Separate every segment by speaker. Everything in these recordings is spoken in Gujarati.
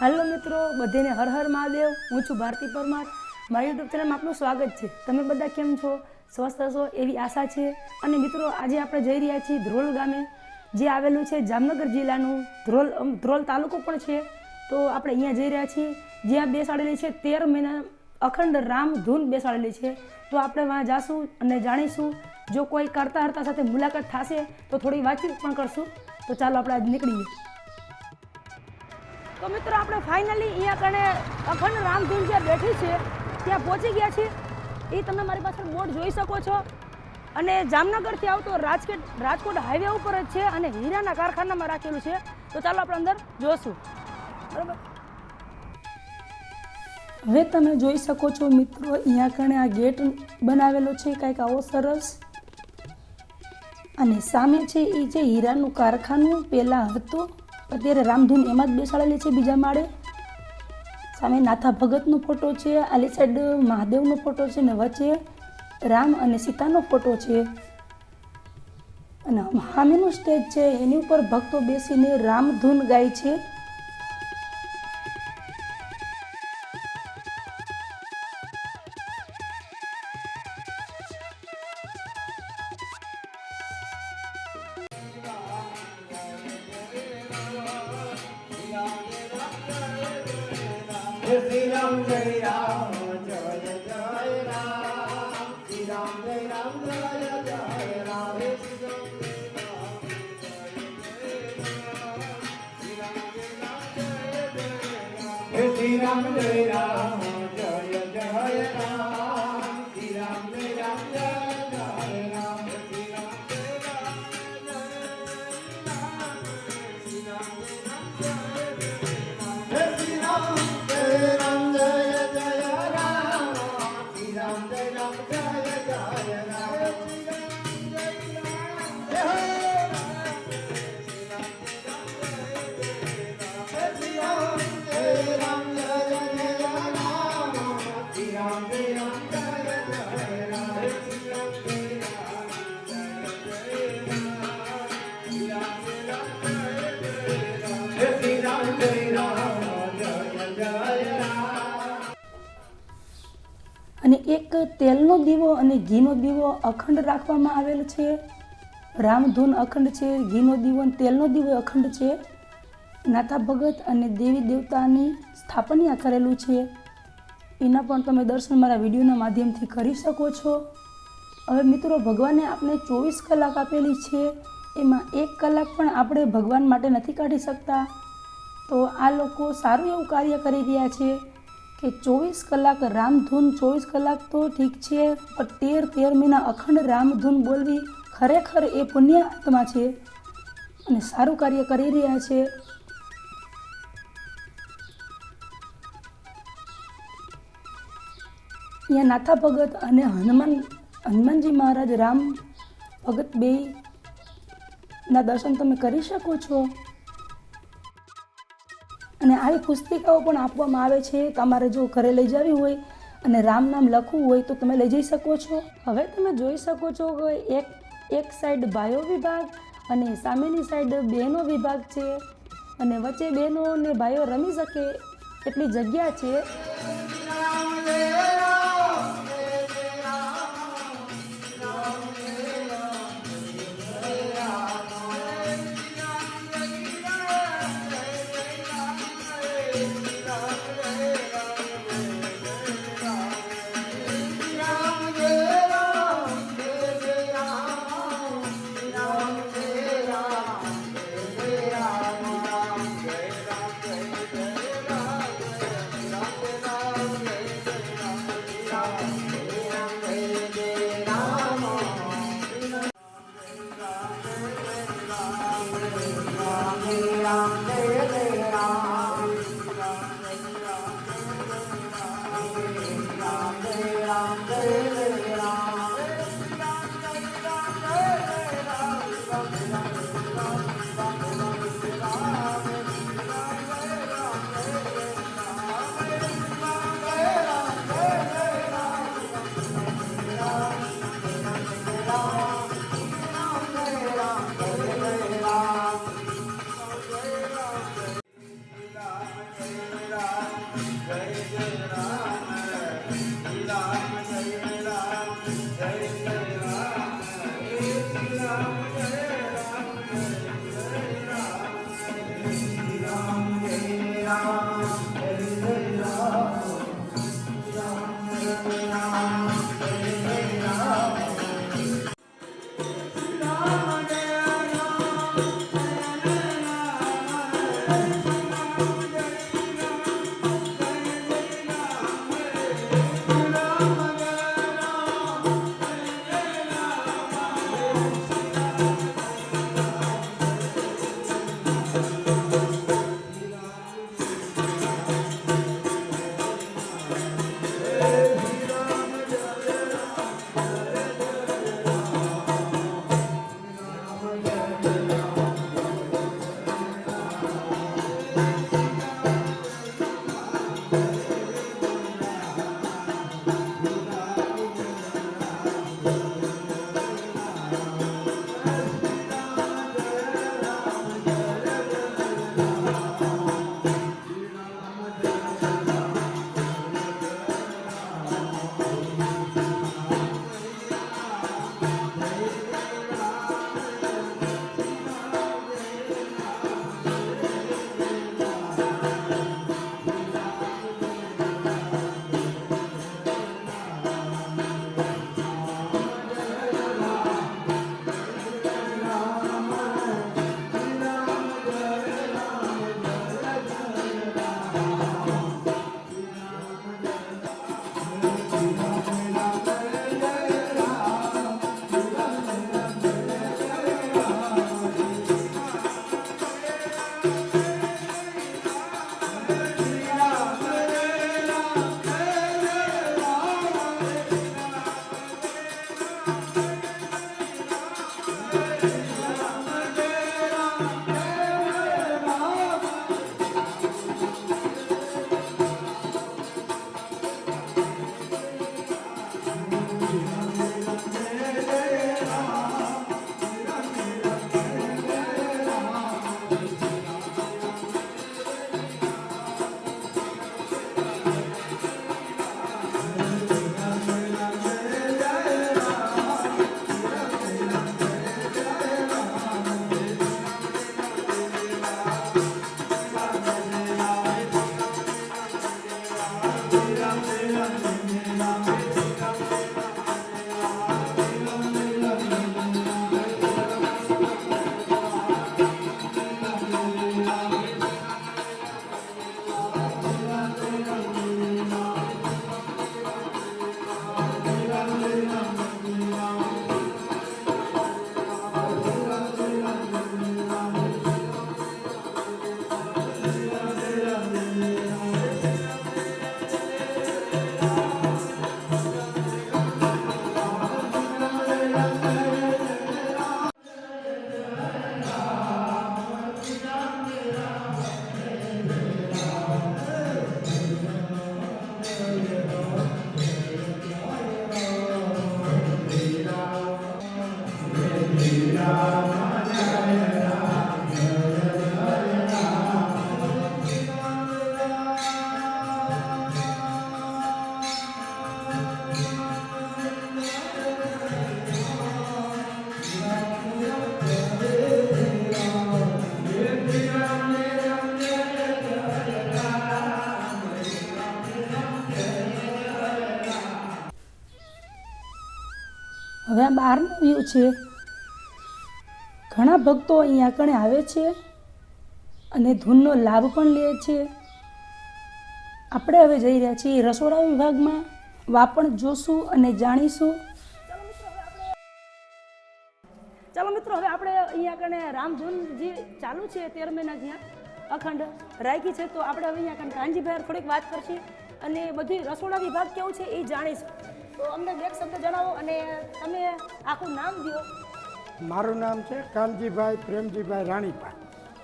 Speaker 1: હાલો મિત્રો, બધેને હર હર મહાદેવ. હું છું ભારતી પરમાર. મારી યુટ્યુબ ચેનલમાં આપનું સ્વાગત છે. તમે બધા કેમ છો? સ્વસ્થ હશો એવી આશા છે. અને મિત્રો, આજે આપણે જઈ રહ્યા છીએ ધ્રોલ ગામે, જે આવેલું છે જામનગર જિલ્લાનું ધ્રોલ ધ્રોલ તાલુકો પણ છે. તો આપણે અહીંયા જઈ રહ્યા છીએ. જ્યાં બેસાડેલી છે તેર મહિના અખંડ રામ ધૂન બેસાડેલી છે. તો આપણે વાં જાશું અને જાણીશું. જો કોઈ કરતા હરતા સાથે મુલાકાત થશે, તો થોડી વાતચીત પણ કરશું. તો ચાલો આપણે આજ નીકળીએ. તો મિત્રો, આપણે ફાઇનલી અહીંયા કણે અખંડ રામધૂન જ્યાં બેઠી છે, ત્યાં પહોંચી ગયા છે એ તમે મારી પાછળ બોર્ડ જોઈ શકો છો. અને જામનગરથી આવતો રાજકોટ રાજકોટ હાઈવે ઉપર જ છે અને હીરાના કારખાનામાં રાખેલું છે. તો ચાલો આપણે અંદર જોશું. બરાબર? હવે તમે જોઈ શકો છો મિત્રો, અહીંયા કણે આ ગેટ બનાવેલો છે, કંઈક આવો સરસ. અને સામે છે એ જે હીરાનું કારખાનું, પહેલાં હતું અત્યારે રામધૂન એમાં જ બેસાડેલી છે બીજા માળે. સામે નાથા ભગતનો ફોટો છે, આલી સાઈડ મહાદેવનો ફોટો છે ને વચ્ચે રામ અને સીતાનો ફોટો છે. અને સામેનું સ્ટેજ છે, એની ઉપર ભક્તો બેસીને રામધૂન ગાય છે.
Speaker 2: જય શ્રી રામ જય
Speaker 1: એક તેલનો દીવો અને ઘીનો દીવો અખંડ રાખવામાં આવેલ છે. રામધૂન અખંડ છે, ઘીનો દીવો અને તેલનો દીવો અખંડ છે. નાથા ભગત અને દેવી દેવતાની સ્થાપના કરેલું છે. એના પણ તમે દર્શન મારા વિડીયોના માધ્યમથી કરી શકો છો. હવે મિત્રો, ભગવાને આપણે ચોવીસ કલાક આપેલી છે. એમાં એક કલાક પણ આપણે ભગવાન માટે નથી કાઢી શકતા. તો આ લોકો સારું એવું કાર્ય કરી રહ્યા છે. કે ચોવીસ કલાક રામધૂન, ચોવીસ કલાક તો ઠીક છે, પણ તેર તેર મહિના અખંડ રામધૂન બોલવી ખરેખર એ પુણ્ય આત્મા છે અને સારું કાર્ય કરી રહ્યા છે. અહીંયા નાથા ભગત અને હનુમાન, હનુમાનજી મહારાજ રામ ભગત બે ના દર્શન તમે કરી શકો છો. અને આવી પુસ્તિકાઓ પણ આપવામાં આવે છે તમારે જો ઘરે લઈ જવી હોય અને રામ નામ લખવું હોય તો તમે લઈ જઈ શકો છો. હવે તમે જોઈ શકો છો કે એક એક સાઈડ ભાઈઓ વિભાગ અને સામેની સાઈડ બહેનો વિભાગ છે. અને વચ્ચે બહેનો અને ભાઈઓ રમી શકે એટલી જગ્યા છે. હવે આ બહારનો વ્યૂ છે. ઘણા ભક્તો અહીંયા કણે આવે છે અને ધૂનનો લાભ પણ લે છે. આપણે હવે જઈ રહ્યા છીએ રસોડા વિભાગમાં. વાપણ જોશું અને જાણીશું. ચાલો મિત્રો, હવે આપણે અહીંયા કણે રામધૂન જે ચાલુ છે તેર મહિના જ્યાં અખંડ રાખી છે. તો આપણે હવે અહીંયા કણે કાનજીભાઈ થોડીક વાત કરશે અને બધી રસોડા વિભાગ કેવું છે એ જાણીશું. તો અમને બે શબ્દ જણાવો અને તમે આખું નામ દો
Speaker 3: મારું નામ છે કાનજીભાઈ પ્રેમજીભાઈ રાણીભાઈ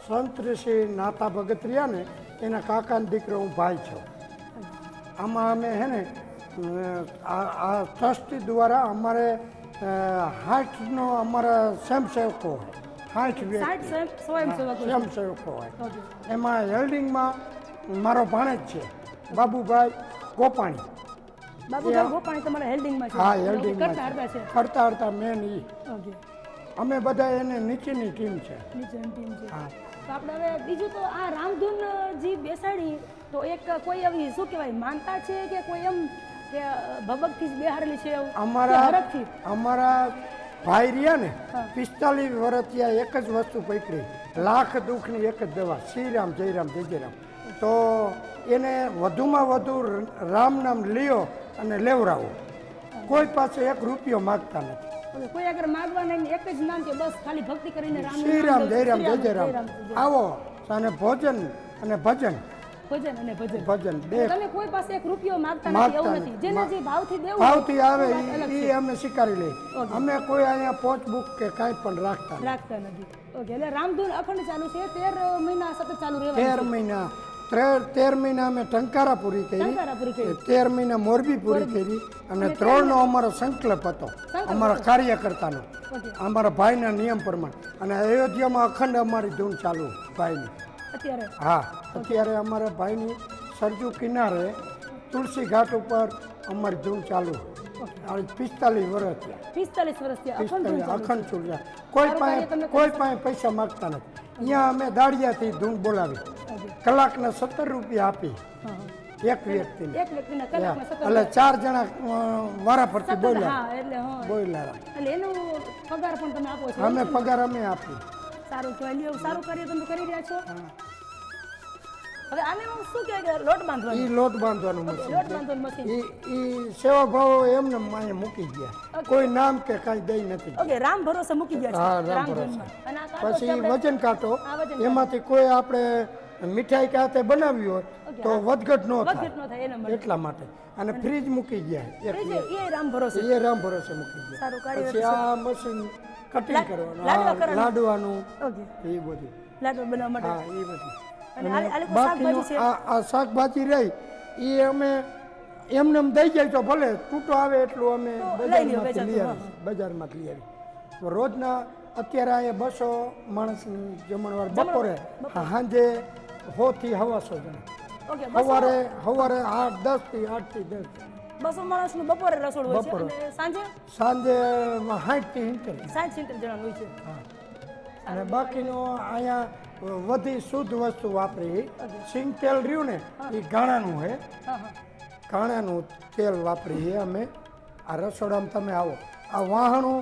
Speaker 3: સંત ઋષિ નાતા ભગત ને એના કાકાનો દીકરો હું ભાઈ છું. આમાં અમે હે ને આ આ ટ્રસ્ટી દ્વારા અમારે હાર્ટનો અમારા સ્વયંસેવકો હોય.
Speaker 1: હાર્ટ
Speaker 3: વ્યક્તિ.
Speaker 1: સ્વયંસેવકો
Speaker 3: હોય. એમાં હેલ્ડિંગમાં મારો ભાણેજ છે બાબુભાઈ ગોપાણી.
Speaker 1: બાબુભાઈ ગોપાણી તમારા હેલ્ડિંગમાં છે.
Speaker 3: હા હેલ્ડિંગમાં
Speaker 1: કરતા હરતા છે.
Speaker 3: કરતા હરતા મેન ઈ
Speaker 1: ઓકે.
Speaker 3: અમે બધા એને નીચેની ટીમ છે.
Speaker 1: નીચેની ટીમ છે.
Speaker 3: હા.
Speaker 1: તો આપણે હવે બીજું તો આ રામધૂન જી બેસાડી તો એક કોઈ એવી શું કહેવાય માનતા છે કે કોઈ એમ કે ભબકથી જ બેહાડેલી છે એવું?
Speaker 3: અમારા
Speaker 1: હરકથી
Speaker 3: અમારા ભાઈ રહ્યા ને. પિસ્તાલીસ વર્ષ એક જ વસ્તુ પકડી. લાખ દુઃખની એક જ દવા. શ્રીરામ જયરામ જય જયરામ. તો એને વધુમાં વધુ રામ નામ લ્યો અને લેવડાવો. કોઈ પાસે એક રૂપિયો માગતા નથી.
Speaker 1: કોઈ આગળ માગવા નહીં એક જ નામ કે બસ ખાલી ભક્તિ કરીને રામ
Speaker 3: શ્રી રામ જય જયરામ આવો અને ભોજન અને ભજન.
Speaker 1: ભજન અને ભજન.
Speaker 3: ભજન બે.
Speaker 1: તમે કોઈ પાસે એક રૂપિયો માગતા નથી એવું નથી. જેને જે ભાવથી દેવું
Speaker 3: ભાવથી આવે
Speaker 1: એ.
Speaker 3: અમે સ્વીકારી લઈએ. અમે કોઈ અહીંયા પોચ બુક કે કાંઈ પણ રાખતા.
Speaker 1: રાખતા નથી. ઓકે એટલે રામધૂન અખંડ ચાલુ છે તેર મહિના સતત ચાલુ
Speaker 3: તેર મહિના. તેર મહિના અમે ટંકારા પૂરી કરી. તેર મહિના મોરબી પૂરી કરી અને ત્રણનો અમારો સંકલ્પ હતો અમારા કાર્યકર્તાનો. અમારા ભાઈના નિયમ પ્રમાણે. અને અયોધ્યામાં અખંડ અમારી ધૂન ચાલુ ભાઈની. હા અત્યારે અમારા ભાઈની સરજુ કિનારે તુલસી ઘાટ ઉપર અમારી ધૂન ચાલુ. પિસ્તાલીસ વર્ષ
Speaker 1: પિસ્તાલીસ વર્ષ અખંડ ધૂન
Speaker 3: પિસ્તાલીસ
Speaker 1: ચાલુ
Speaker 3: અખંડ ચૂર્યા કોઈ પાસે કોઈ પાસે પૈસા માગતા નથી. અહીંયા અમે દાડિયાથી ધૂન બોલાવી. કલાકના સત્તર રૂપિયા આપી. એક વ્યક્તિને.
Speaker 1: સતત
Speaker 3: એટલે ચાર જણા વારા પરથી બોલ્યા. બોલ્યા.
Speaker 1: પગાર પણ તમે આપો છો
Speaker 3: અમે પગાર અમે આપી
Speaker 1: સારું કહેવાય. સારું કાર્ય તમે કરી રહ્યા છો. હવે આને હું શું કહે કે લોટ બાંધવાનો?
Speaker 3: ઈ લોટ બાંધવાનું મશીન
Speaker 1: લોટ બાંધવાનું મશીન
Speaker 3: ઈ સેવા ભાવ એમને અહીંયા મૂકી ગયા. કોઈ નામ કે કાઈ દઈ નથી
Speaker 1: ઓકે રામ ભરોસે મૂકી ગયા
Speaker 3: હા, રામ
Speaker 1: છે
Speaker 3: પછી વજન કાટો. એમાંથી કોઈ આપણે મીઠાઈ કે હાથે બનાવી હોય તો વધઘટ નો થાય. એટલા માટે. અને ફ્રીજ મૂકી ગયા.
Speaker 1: એ રામ ભરોસે.
Speaker 3: એ રામ ભરોસે મૂકી ગયા. પછી આ મશીન કટિંગ કરવાનું. લાડવાનું
Speaker 1: ઓકે.
Speaker 3: એ બધું.
Speaker 1: લાડવા બનાવવા માટે.
Speaker 3: હા એ બધું. બાકીનું આ આ શાકભાજી રહી એ અમે એમને એમ દઈ જાય તો ભલે તૂટો આવે એટલું અમે બજારમાંથી લઈ આવી બજારમાંથી લઈ આવી તો રોજના અત્યારે અહીંયા બસો માણસ જમણવાર બપોરે સાંજે હોથી હવાસો સો
Speaker 1: ઓકે
Speaker 3: સવારે સવારે આઠ દસથી આઠથી દસ
Speaker 1: બસો માણસનું બપોરે રસોડું હોય છે. સાંજે?
Speaker 3: સાંજે સાઠથી સિત્તેર.
Speaker 1: સાઠ સિત્તેર જણા હોય છે.
Speaker 3: અને બાકીનો અહીંયા વધી શુદ્ધ વસ્તુ વાપરી. સિંગ તેલ રહ્યું ને એ ઘાણાનું છે
Speaker 1: હા.
Speaker 3: ઘાણાનું તેલ વાપરીએ અમે. આ રસોડામાં તમે આવો. આ વાહણો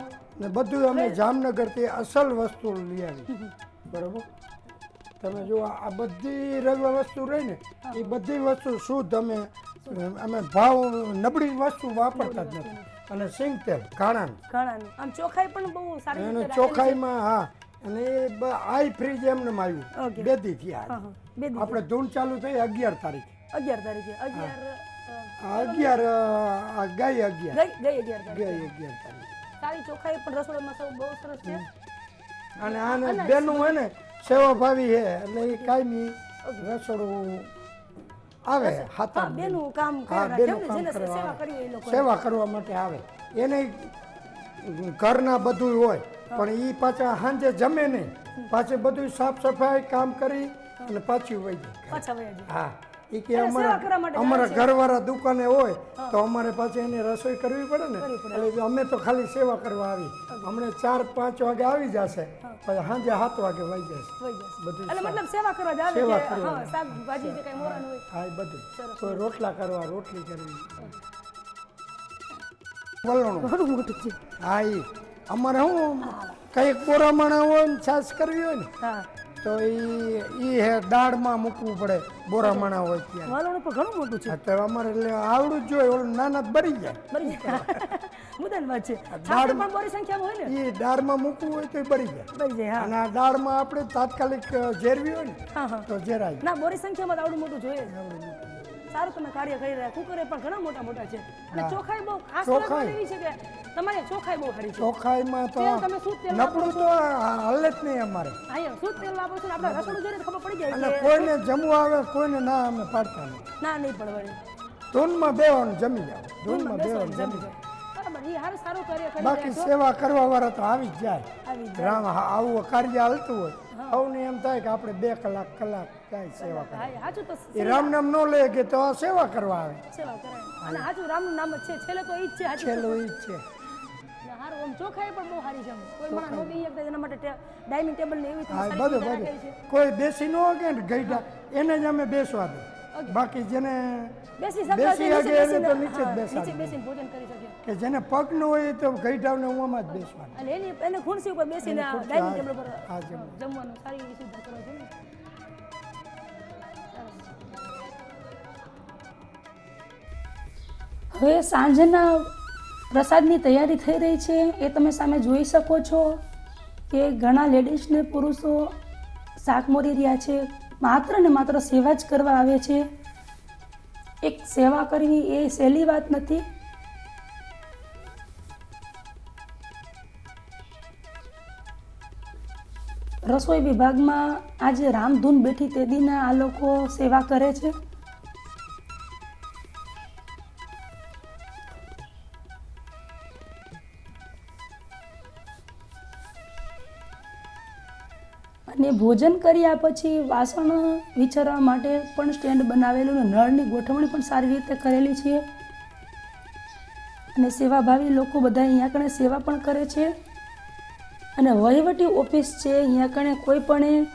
Speaker 3: ને બધું અમે જામનગરથી અસલ વસ્તુ લઈ આવી બરાબર? તમે જો આ બધી રગવા વસ્તુ રહી ને એ બધી વસ્તુ શુદ્ધ અમે અમે ભાવ નબળી વસ્તુ વાપરતા જ નથી. અને સિંગ તેલ ઘાણાનું
Speaker 1: ઘણાનું આમ ચોખાઈ પણ બહુ સારી.
Speaker 3: ચોખાઈમાં હા અને આઈ ફ્રીજ એમને આવ્યું. બે દી થયા આપણે ધૂન ચાલુ થઈ અગિયાર તારીખ.
Speaker 1: અગિયાર તારીખે. અગિયાર
Speaker 3: અગિયાર ગઈ અગિયાર.
Speaker 1: ગઈ અગિયાર
Speaker 3: ગઈ અગિયાર તારીખ.
Speaker 1: સારી ચોખાઈ પણ રસોડામાં સૌ બહુ સરસ છે.
Speaker 3: અને આને બેનું હોય ને સેવા ભાવી છે એટલે એ કાયમી રસોડું આવે હાથા
Speaker 1: બેનું. કામ સેવા કરવા
Speaker 3: માટે આવે. એને ઘરના બધું હોય. પણ એ પાછા સાંજે જમે નહીં. પાછું બધું સાફ સફાઈ કામ કરી અને પાછી વહી જાય હા. એ કે અમારા અમારા ઘરવાળા દુકાને હોય તો અમારે પાછી એને રસોઈ કરવી પડે ને. એટલે અમે તો ખાલી સેવા કરવા આવી. હમણાં ચાર પાંચ વાગે આવી જશે. પછી સાંજે સાત વાગે વહી જશે. બધું
Speaker 1: મતલબ સેવા કરવા આવે
Speaker 3: સેવા કરવા
Speaker 1: હા શાકભાજી જે હોય.
Speaker 3: હા એ બધું. કોઈ રોટલા કરવા રોટલી કરવી. વલણું.
Speaker 1: મોટું છે.
Speaker 3: હા એ અમારે શું કંઈક બોરામણા હોય ને છાશ કરવી હોય ને તો એ એ હે દાળમાં મૂકવું પડે બોરામણા હોય ત્યાં.
Speaker 1: વાલણ પણ ઘણું મોટું છે.
Speaker 3: તો અમારે એટલે આવડું જ જોઈએ ઓલું નાના બરી જાય.
Speaker 1: બરી મુદ્દાની વાત છે. દાળ પણ બોરી સંખ્યામાં હોય ને.
Speaker 3: ઈ દાળમાં મૂકવું હોય તો બરી જાય.
Speaker 1: બરી જાય હા.
Speaker 3: અને આ દાળમાં આપણે તાત્કાલિક ઝેરવી હોય ને તો ઝેરાય.
Speaker 1: ના બોરી સંખ્યામાં આવડું મોટું જોઈએ. જ. સારું તમે કાર્ય કરી રહ્યા. કુકરે પણ ઘણા મોટા મોટા છે. અને ચોખાઈ બહુ ખાસ વાત. એવી છે કે તમારી ચોખાઈ બહુ સારી છે.
Speaker 3: ચોખાઈમાં તો
Speaker 1: તમે શું તેલ
Speaker 3: નપડું તો હાલે જ નહીં અમારે.
Speaker 1: અહીંયા શું તેલ લાવો છો આપણે રસોડું જોઈને ખબર પડી જાય
Speaker 3: કોઈને જમવું આવે કોઈને ના અમે પાડતા નહીં.
Speaker 1: ના નહીં પડવાની.
Speaker 3: ધૂનમાં બેવાનું જમી જાવ ધૂનમાં બેવાનું
Speaker 1: જમી કરી
Speaker 3: બાકી સેવા કરવા વાળા તો આવી જ જાય. રામ આવું કાર્ય હાલતું હોય. સૌને એમ થાય કે આપણે બે કલાક કલાક કાંઈ સેવા કરે
Speaker 1: હા તો
Speaker 3: એ રામ નામ ન લે કે તો સેવા કરવા આવે.
Speaker 1: સેવા અને સાચું રામનું નામ જ છે. છેલ્લે તો ઈ જ છે સાચું
Speaker 3: ઈ જ છે.
Speaker 1: હારું ચોખાઈ પણ બહુ સારી છે. કોઈ માણસ નો એના માટે ડાઇનિંગ ટેબલ ને એવી
Speaker 3: બધું બધું. કોઈ બેસી ન હોય ને ગઈડા એને જ અમે બેસવા દે બાકી જેને
Speaker 1: બેસી
Speaker 3: બેસી શકે એને તો નીચે જ
Speaker 1: નીચે બેસીને ભોજન કરી શકે.
Speaker 3: કે જેને પગ ન હોય એ તો ગઈઢાવને ઉવામાં જ બેસવાનું.
Speaker 1: અને એની એને ખુરશી ઉપર બેસીને ડાઇનિંગ ટેબલ પર
Speaker 3: હા,
Speaker 1: જમવાનું. સારી એવી સુવિધા કરવા જોઈએ. હવે સાંજના પ્રસાદની તૈયારી થઈ રહી છે. એ તમે સામે જોઈ શકો છો કે ઘણા લેડીઝ ને પુરુષો શાક મોરી રહ્યા છે. માત્ર ને માત્ર સેવા જ કરવા આવે છે? એક સેવા કરવી એ સહેલી વાત નથી? રસોઈ વિભાગમાં આજે રામધૂન બેઠી તે દીના આ લોકો સેવા કરે છે? અને ભોજન કર્યા પછી વાસણ વિચારવા માટે પણ સ્ટેન્ડ બનાવેલું અને નળની ગોઠવણી પણ સારી રીતે કરેલી છે. અને સેવાભાવી લોકો બધા અહીંયા કણે સેવા પણ કરે છે. અને વહીવટી ઓફિસ છે, અહીંયા કણે કોઈ પણ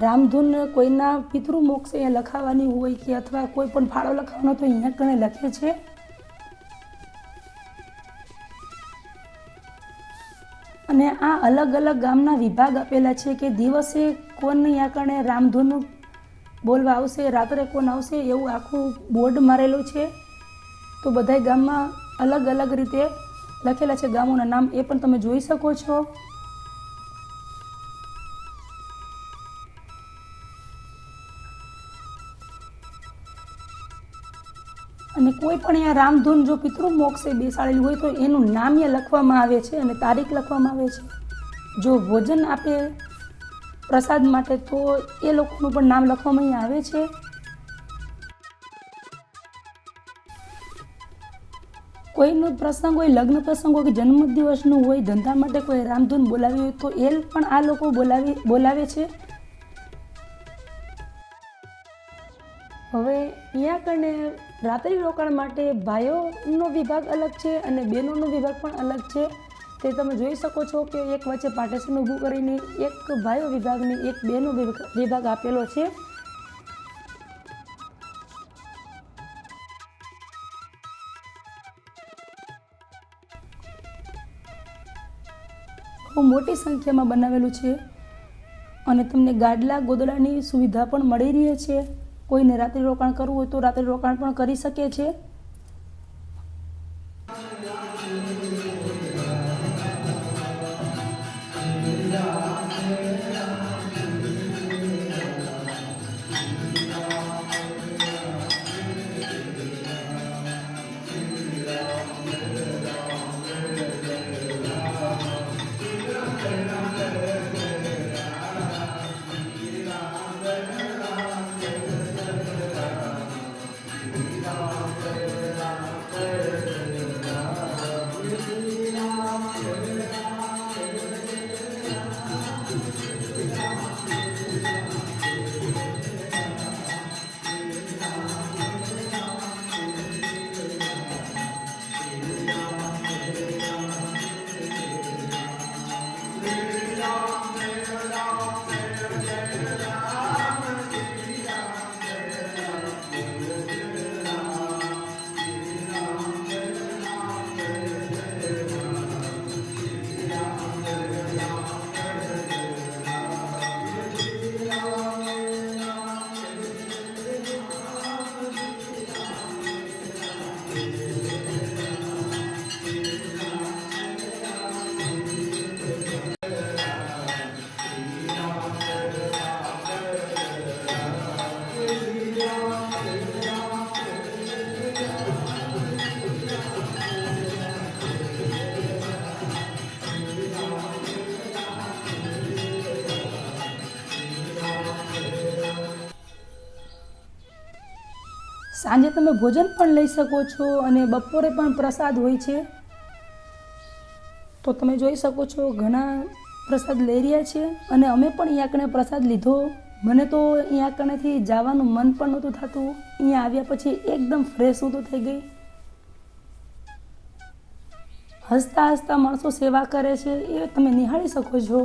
Speaker 1: રામધૂન કોઈના પિતૃ મોક્ષ અહીંયા લખાવાની હોય કે અથવા કોઈ પણ ફાળો લખાવાનો તો અહીંયા કણે લખે છે. અને આ અલગ અલગ ગામના વિભાગ આપેલા છે કે દિવસે કોની અહીંયા કણે રામધૂન બોલવા આવશે, રાત્રે કોણ આવશે એવું આખું બોર્ડ મારેલું છે. તો બધા ગામમાં અલગ અલગ રીતે લખેલા છે. ગામોના નામ એ પણ તમે જોઈ શકો છો. અને કોઈ પણ અહીંયા રામધૂન જો પિતૃ મોક્ષે બેસાડેલી હોય તો એનું નામ્ય લખવામાં આવે છે અને તારીખ લખવામાં આવે છે. જો ભોજન આપે પ્રસાદ માટે તો એ લોકોનું પણ નામ લખવામાં આવે છે. કોઈનો પ્રસંગ હોય, લગ્ન પ્રસંગ હોય કે જન્મદિવસનું હોય, ધંધા માટે કોઈ રામધૂન બોલાવી હોય તો એ પણ આ લોકો બોલાવી, બોલાવે છે. હવે અહીંયા કને રાત્રિ રોકાણ માટે ભાઈઓનો વિભાગ અલગ છે અને બહેનોનો વિભાગ પણ અલગ છે. તે તમે જોઈ શકો છો કે એક વચ્ચે પાર્ટેશન ઊભું કરીને એક ભાઈઓ વિભાગને એક બહેનો વિભાગ- વિભાગ આપેલો છે. બહુ મોટી સંખ્યામાં બનાવેલું છે અને તમને ગાડલા ગોદડાની સુવિધા પણ મળી રહે છે. કોઈને રાત્રિ રોકાણ કરવું હોય તો રાત્રિ રોકાણ પણ કરી શકે છે. સાંજે તમે ભોજન પણ લઈ શકો છો અને બપોરે પણ પ્રસાદ હોય છે. તો તમે જોઈ શકો છો ઘણા પ્રસાદ લઈ રહ્યા છે અને અમે પણ અહીંયા કણે પ્રસાદ લીધો. મને તો અહીંયા કણેથી જવાનું મન પણ નહોતું થતું. અહીંયા આવ્યા પછી એકદમ ફ્રેશ હું તો થઈ ગઈ. હસતા હસતા માણસો સેવા કરે છે, એ તમે નિહાળી શકો છો.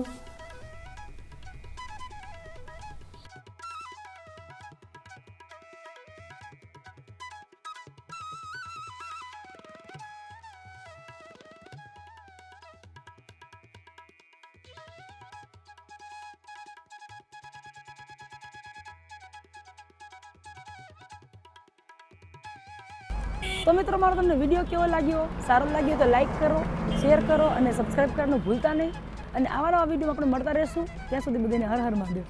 Speaker 1: તમને વીડિયો કેવો લાગ્યો? સારો લાગ્યો તો લાઈક કરો શેર કરો અને સબસ્ક્રાઈબ કરવાનું ભૂલતા નહીં. અને આવા નવા વીડિયો આપણે મળતા રહેશું. ત્યાં સુધી બધાને હર હર મહાદેવ.